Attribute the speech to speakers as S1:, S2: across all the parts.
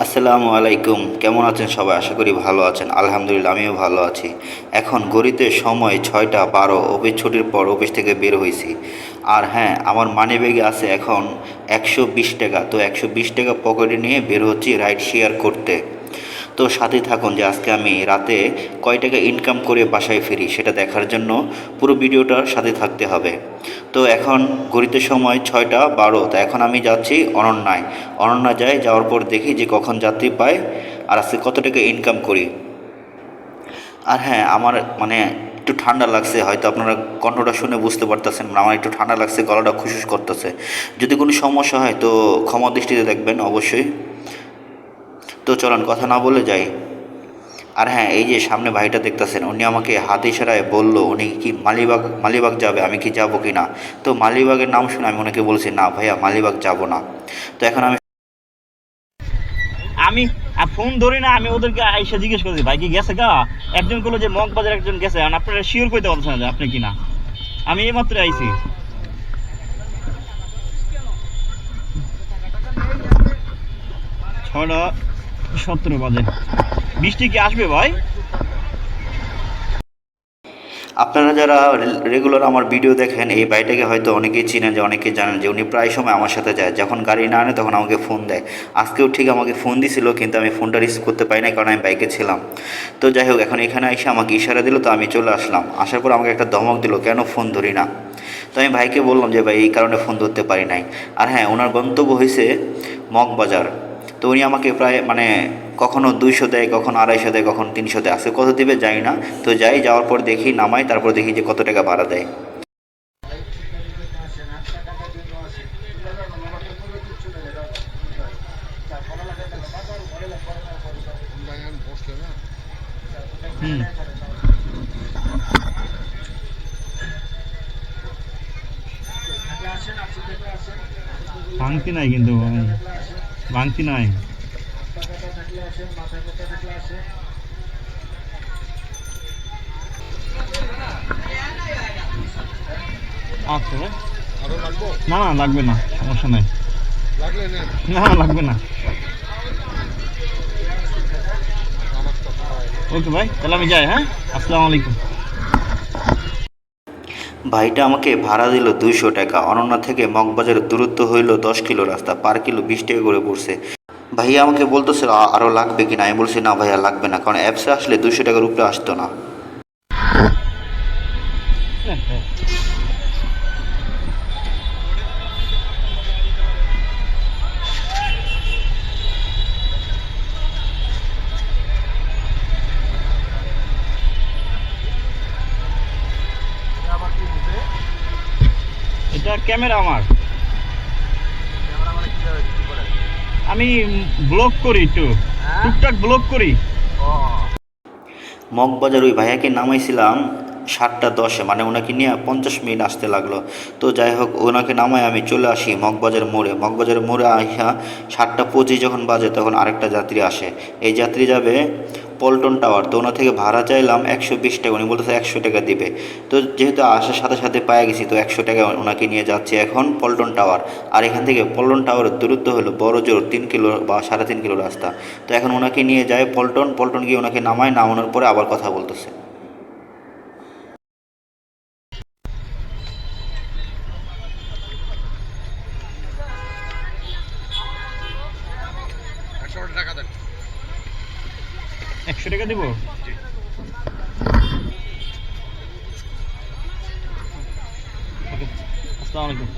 S1: আসসালামু আলাইকুম। কেমন আছেন সবাই? আশা করি ভালো আছেন। আলহামদুলিল্লাহ, আমিও ভালো আছি। এখন গড়িতে সময় ছয়টা বারো, অফিস ছুটির পর অফিস থেকে বের হয়েছি আর হ্যাঁ আমার মানি ব্যাগে আছে এখন একশো বিশ টাকা। তো একশো বিশ টাকা পকেটে নিয়ে বের হচ্ছি রাইড শেয়ার করতে। তো সাথে থাকুন যে আজকে আমি রাতে কয় টাকা ইনকাম করে বাসায় ফিরি সেটা দেখার জন্য পুরো ভিডিওটার সাথে থাকতে হবে। তো এখন ঘড়িতে সময় ছয়টা বারো, তো এখন আমি যাচ্ছি অনন্যায়। অনন্যা যাই যাওয়ার পর দেখি যে কখন যাত্রী পাই আর আজকে কত টাকা ইনকাম করি। আর হ্যাঁ আমার মানে একটু ঠান্ডা লাগছে, হয়তো আপনারা কণ্ঠটা শুনে বুঝতে পারতেছেন মানে আমার একটু ঠান্ডা লাগছে, গলাটা খুশুস করতেছে। যদি কোনো সমস্যা হয় তো ক্ষমা দৃষ্টিতে দেখবেন অবশ্যই। তো চলুন কথা না বলে যাই। আর হ্যাঁ এই যে সামনে ভাইটা দেখতেছেন, উনি আমাকে হাত ইশারায় বলল, উনি কি মালিবাগ মালিবাগ যাবে, আমি কি যাব কি না? তো মালিবাগের নাম শুনে আমি ওনাকে বলছি, না ভাইয়া, মালিবাগ যাব না। তো এখন আমি
S2: আমি ফোন ধরি না, আমি ওদেরকে আইসা জিজ্ঞেস করছি, ভাই কি গেছে গা? একজন বলল যে মগবাজার একজন গেছে। আর আপনারা শিওর করতে পারছেন যে, আপনি কিনা আমি এইমাত্র আইছি। ছটা সতেরো বাজে। বৃষ্টি কি আসবে ভাই?
S1: আপনারা যারা রেগুলার আমার ভিডিও দেখেন, এই ভাইটাকে হয়তো অনেকেই চিনেন যে অনেকেই জানেন যে উনি প্রায় সময় আমার সাথে যায়। যখন গাড়ি না আনে তখন আমাকে ফোন দেয়। আজকেও ঠিক আমাকে ফোন দিছিল, কিন্তু আমি ফোনটা রিসিভ করতে পারি না কারণ আমি বাইকে ছিলাম। তো যাই হোক, এখন এখানে এসে আমাকে ইশারা দিল, তো আমি চলে আসলাম। আসার পর আমাকে একটা ধমক দিল, কেন ফোন ধরি না? তো আমি ভাইকে বললাম যে, ভাই, এই কারণে ফোন ধরতে পারি নাই। আর হ্যাঁ ওনার গন্তব্য হয়েছে মগবাজার। তো উনি আমাকে প্রায় মানে কখনো দুইশো দেয়, কখনো আড়াইশো দেয়, কখনো তিনশো দেয়। আজকে কত দিবে যাই না। তো যাই, যাওয়ার পর দেখি, নামাই, তারপর দেখি যে কত টাকা ভাড়া দেয়।
S2: হুম। নাই কিন্তু, ভাই। ভাঙতি নাই আচ্ছা। না না, লাগবে না, সমস্যা নাই। না, লাগবে না। ওকে ভাই, তাহলে আমি যাই হ্যাঁ? আসসালামু আলাইকুম।
S1: ভাইটা আমাকে ভাড়া দিল দুইশো টাকা। অনন্যা থেকে মগবাজারের দূরত্ব হইল দশ কিলো রাস্তা, পার কিলো বিশ টাকা করে পড়ছে। ভাইয়া আমাকে বলতেছিল আরও লাগবে কিনা? আমি বলছি, না ভাইয়া, লাগবে না। কারণ অ্যাপসে আসলে দুইশো টাকার উপরে আসতো না।
S2: ক্যামেরা আমার।
S3: ক্যামেরা মানে কীভাবে? কি করে?
S2: আমি ব্লগ করি একটু।
S3: হ্যাঁ?
S2: টুকটাক ব্লগ করি।
S1: মগবাজার ওই ভাইয়াকে নামাইছিলাম সাতটা দশে মানে ওনাকে নিয়ে পঞ্চাশ মিনিট আসতে লাগল। তো যাই হোক, ওনাকে নামায় আমি চলে আসি মগবাজার মোড়ে। মগবাজার মোড়ে আসা সাতটা পঁচিশ যখন বাজে তখন আরেকটা যাত্রী আসে। এই যাত্রী যাবে পল্টন টাওয়ার। তো ওনা থেকে ভাড়া চাইলাম একশো বিশ টাকা, উনি বলতেছে একশো টাকা দিবে। তো যেহেতু আসার সাথে সাথে পায়ে গেছি, তো একশো টাকা ওনাকে নিয়ে যাচ্ছে এখন পল্টন টাওয়ার। আর এখান থেকে পল্টন টাওয়ারের দূরত্ব হলো বড় জোর, তিন কিলো বা সাড়ে তিন কিলো রাস্তা। তো এখন ওনাকে নিয়ে যায় পল্টন। পল্টন গিয়ে ওনাকে নামায়, নামানোর পরে আবার কথা বলতেছে।
S3: একশো টাকা দেন।
S2: একশো টাকা দিব? ওকে আসসালামু আলাইকুম।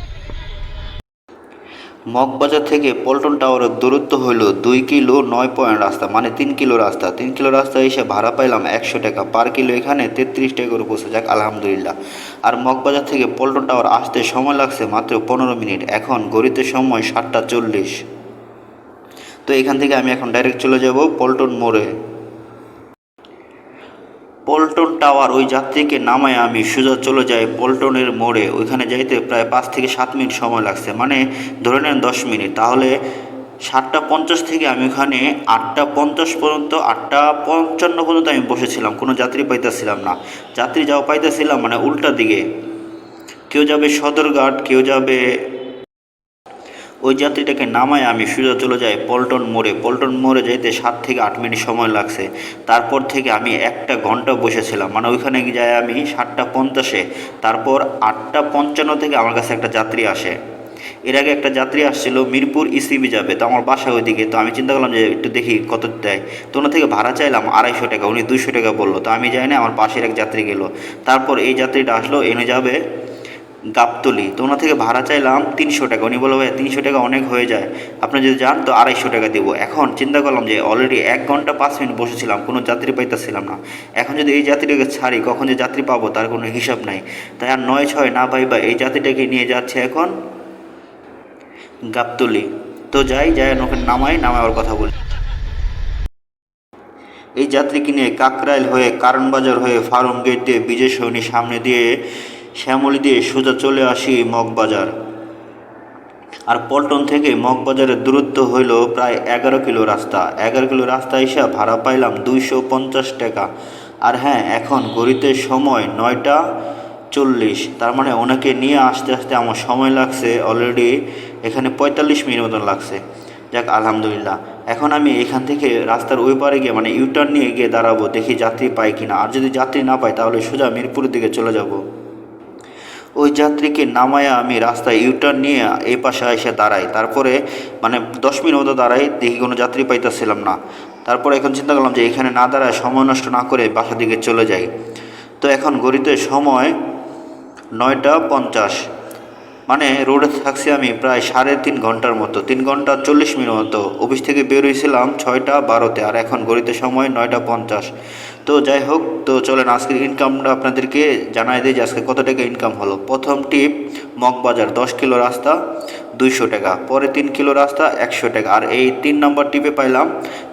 S1: মগবাজার থেকে পল্টন টাওয়ারের দূরত্ব হইল দুই কিলো নয় পয়েন্ট রাস্তা মানে তিন কিলো রাস্তা। তিন কিলো রাস্তা এসে ভাড়া পাইলাম একশো টাকা। পার কিলো এখানে তেত্রিশ টাকা করে পৌঁছে যাক আলহামদুলিল্লাহ। আর মগবাজার থেকে পল্টন টাওয়ার আসতে সময় লাগছে মাত্র পনেরো মিনিট। এখন গড়িতে সময় সাতটা চল্লিশ। তো এখান থেকে আমি এখন ডাইরেক্ট চলে যাব পল্টন মোড়ে। পল্টন টাওয়ার ওই যাত্রীকে নামায় আমি, সোজা চলে যাই পল্টনের মোড়ে। ওইখানে যাইতে প্রায় পাঁচ থেকে সাত মিনিট সময় লাগছে মানে ধরে নেন দশ মিনিট। তাহলে সাতটা পঞ্চাশ থেকে আমি ওখানে আটটা পঞ্চাশ পর্যন্ত, আটটা পঞ্চান্ন পর্যন্ত আমি বসেছিলাম, কোনো যাত্রী পাইতেছিলাম না। যাত্রী যাওয়া পাইতেছিলাম মানে উল্টা দিকে। কেউ যাবে সদরঘাট, কেউ যাবে ওই যাত্রীটাকে নামায় আমি সোজা চলে যাই পল্টন মোড়ে। পল্টন মোড়ে যেতে সাত থেকে আট মিনিট সময় লাগছে। তারপর থেকে আমি একটা ঘণ্টা বসেছিলাম। মানে ওইখানে যাই আমি সাতটা পঞ্চাশে। তারপর আটটা পঞ্চান্ন থেকে আমার কাছে একটা যাত্রী আসে। এর আগে একটা যাত্রী আসছিল, মিরপুর ইসিবি যাবে। তো আমার বাসা ওইদিকে। তো আমি চিন্তা করলাম যে একটু দেখি কত দেয়। তো ওনার থেকে ভাড়া চাইলাম আড়াইশো টাকা। উনি দুইশো টাকা বলল। তো আমি যাই না, আমার পাশের এক যাত্রী গেলো। তারপর এই যাত্রীটা আসলো, এনে যাবে গাবতলি তো ওনার থেকে ভাড়া চাইলাম তিনশো টাকা। উনি বলল ভাই তিনশো টাকা অনেক হয়ে যায়। আপনি যদি যান, তো আড়াইশো টাকা দেবো। এখন চিন্তা করলাম যে অলরেডি এক ঘণ্টা পাঁচ মিনিট বসেছিলাম, কোনো যাত্রী পাইতেছিলাম না। এখন যদি এই যাত্রীটাকে ছাড়ি, কখন যে যাত্রী পাবো তার কোনো হিসাব নাই। তাই আর নয় ছয় না পাইবা, এই যাত্রীটাকে নিয়ে যাচ্ছে এখন গাবতলি তো যাই যাই ওখানে নামাই ওর কথা বলি। এই যাত্রীকে নিয়ে কাকরাইল হয়ে কারণবাজার হয়ে ফার্ম গেট দিয়ে বিজয় সরণি সামনে দিয়ে শ্যামলি দিয়ে সোজা চলে আসি মগবাজার। আর পল্টন থেকে মগবাজারের দূরত্ব হইল প্রায় এগারো কিলো রাস্তা। এগারো কিলো রাস্তা হিসাব ভাড়া পাইলাম দুইশো পঞ্চাশ টাকা। আর হ্যাঁ এখন ঘড়িতে সময় নয়টা চল্লিশ। তার মানে ওনাকে নিয়ে আসতে আসতে আমার সময় লাগছে অলরেডি এখানে পঁয়তাল্লিশ মিনিট মতন লাগছে। যাক, আলহামদুলিল্লাহ। এখন আমি এখান থেকে রাস্তার ওই পারে গিয়ে মানে ইউটার্ন নিয়ে গিয়ে দাঁড়াবো, দেখি যাত্রী পাই কিনা। আর যদি যাত্রী না পাই তাহলে সোজা মিরপুরের দিকে চলে যাব। ওই যাত্রীকে নামায়া আমি রাস্তায় ইউটার্ন নিয়ে এই পাশে এসে দাঁড়াই। তারপরে মানে দশ মিনিট মতো দাঁড়াই, দেখি কোনো যাত্রী পাইতেছিলাম না। তারপরে এখন চিন্তা করলাম যে এখানে না দাঁড়ায় সময় নষ্ট না করে বাসার দিকে চলে যাই। তো এখন গড়িতে সময় নয়টা পঞ্চাশ। মানে রোডে থাকছি আমি প্রায় সাড়ে তিন ঘণ্টার মতো। তিন ঘণ্টা চল্লিশ মিনিট মতো। অফিস থেকে বের হয়েছিলাম ছয়টা বারোতে আর এখন গড়িতে সময় নয়টা পঞ্চাশ। তো যাই হোক, তো চলেন আজকের ইনকামটা আপনাদেরকে জানাই দিই যে আজকে কত টাকা ইনকাম হলো। প্রথম টিপ মগবাজার দশ কিলো রাস্তা, দুইশো টাকা। পরে তিন কিলো রাস্তা, একশো টাকা। আর এই তিন নম্বর টিপে পাইলাম,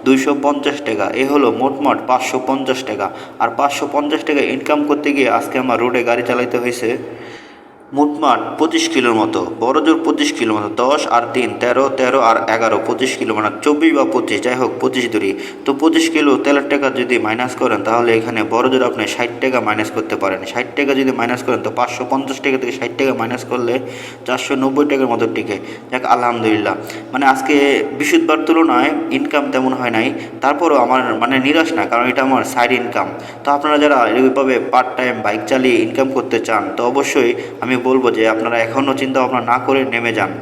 S1: দুইশো পঞ্চাশ টাকা। এ হলো মোটমাট পাঁচশো পঞ্চাশ টাকা। আর পাঁচশো পঞ্চাশ টাকা ইনকাম করতে গিয়ে আজকে আমার রোডে গাড়ি চালাইতে হয়েছে মোটমাট পঁচিশ কিলোর মতো বড় জোর পঁচিশ কিলো মতো, দশ আর তিন, তেরো তেরো আর এগারো, পঁচিশ কিলো মানে চব্বিশ বা পঁচিশ, যাই হোক, পঁচিশ ধরি তো পঁচিশ কিলো তেলের টাকা যদি মাইনাস করেন, তাহলে এখানে বড় জোর আপনি ষাট টাকা মাইনাস করতে পারেন। ষাট টাকা যদি মাইনাস করেন, তো পাঁচশো পঞ্চাশ টাকা থেকে ষাট টাকা মাইনাস করলে চারশো নব্বই টাকার মতো টিকে। যাক, আলহামদুলিল্লাহ। মানে আজকে বিশুদ্ধবার তুলনায় ইনকাম তেমন হয় নাই, তারপরও আমার মানে নিরাশ না, কারণ এটা আমার সাইড ইনকাম তো আপনারা যারা এইভাবে পার্ট টাইম বাইক চালিয়ে ইনকাম করতে চান, তো অবশ্যই আমি বলব যে আপনারা এখনও চিন্তা ভাবনা না করে নেমে যান।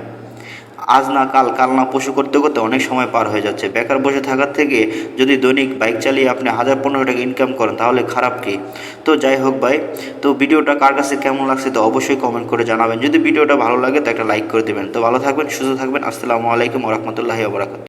S1: আজ না কাল কাল না পশু করতে করতে অনেক সময় পার হয়ে যাচ্ছে। বেকার বসে থাকার থেকে যদি দৈনিক বাইক চালিয়ে আপনি হাজার পনেরো টাকা ইনকাম করেন, তাহলে খারাপ কি? তো যাই হোক ভাই, তো ভিডিওটা কার কাছে কেমন লাগছে তো অবশ্যই কমেন্ট করে জানাবেন। যদি ভিডিওটা ভালো লাগে তো একটা লাইক করে দেবেন। তো ভালো থাকবেন, সুস্থ থাকবেন। আসসালামু আলাইকুম রহমতুল্লাহি ওবরাকাত